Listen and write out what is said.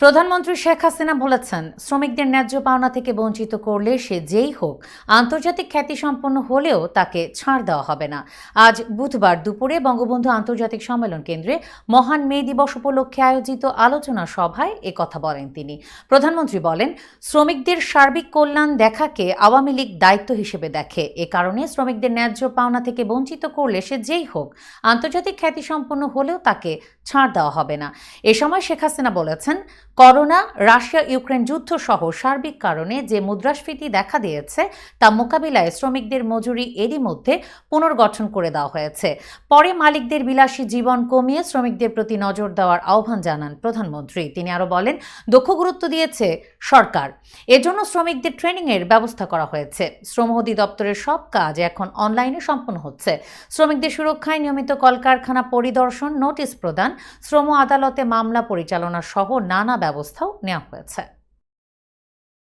প্রধানমন্ত্রী শেখ হাসিনা বলেছেন, শ্রমিকদের ন্যায্য পাওনা থেকে বঞ্চিত করলে সে যেই হোক, আন্তর্জাতিক খ্যাতিসম্পন্ন হলেও তাকে ছাড় দেওয়া হবে না। আজ বুধবার দুপুরে বঙ্গবন্ধু আন্তর্জাতিক সম্মেলন কেন্দ্রে মহান মে দিবস উপলক্ষে আয়োজিত আলোচনা সভায় এ কথা বলেন তিনি। প্রধানমন্ত্রী বলেন, শ্রমিকদের সার্বিক কল্যাণ দেখাকে আওয়ামী লীগ দায়িত্ব হিসেবে দেখে, এ কারণে শ্রমিকদের ন্যায্য পাওনা থেকে বঞ্চিত করলে সে যেই হোক, আন্তর্জাতিক খ্যাতিসম্পন্ন হলেও তাকে ছাড় দেওয়া হবে না। এ সময় শেখ হাসিনা বলেছেন করোনা, রাশিয়া, ইউক্রেন যুদ্ধ সহ সার্বিক কারণে যে মুদ্রাস্ফীতি দেখা দিয়েছে, তা মোকাবিলায় শ্রমিকদের মজুরি এরই মধ্যে পুনর্গঠন করে দেওয়া হয়েছে। পরে মালিকদের বিলাসী জীবন কমিয়ে শ্রমিকদের প্রতি নজর দেওয়ার আহ্বান জানান প্রধানমন্ত্রী। তিনি আরও বলেন, দক্ষ গুরুত্ব দিয়েছে সরকার। এজন্য শ্রমিকদের ট্রেনিংয়ের ব্যবস্থা করা হয়েছে। শ্রম অধিদপ্তরের সব কাজ এখন অনলাইনে সম্পন্ন হচ্ছে। শ্রমিকদের সুরক্ষায় নিয়মিত কলকারখানা পরিদর্শন, নোটিশ প্রদান, শ্রম আদালতে মামলা পরিচালনা সহ নানা ব্যবস্থাও নেওয়া হয়েছে।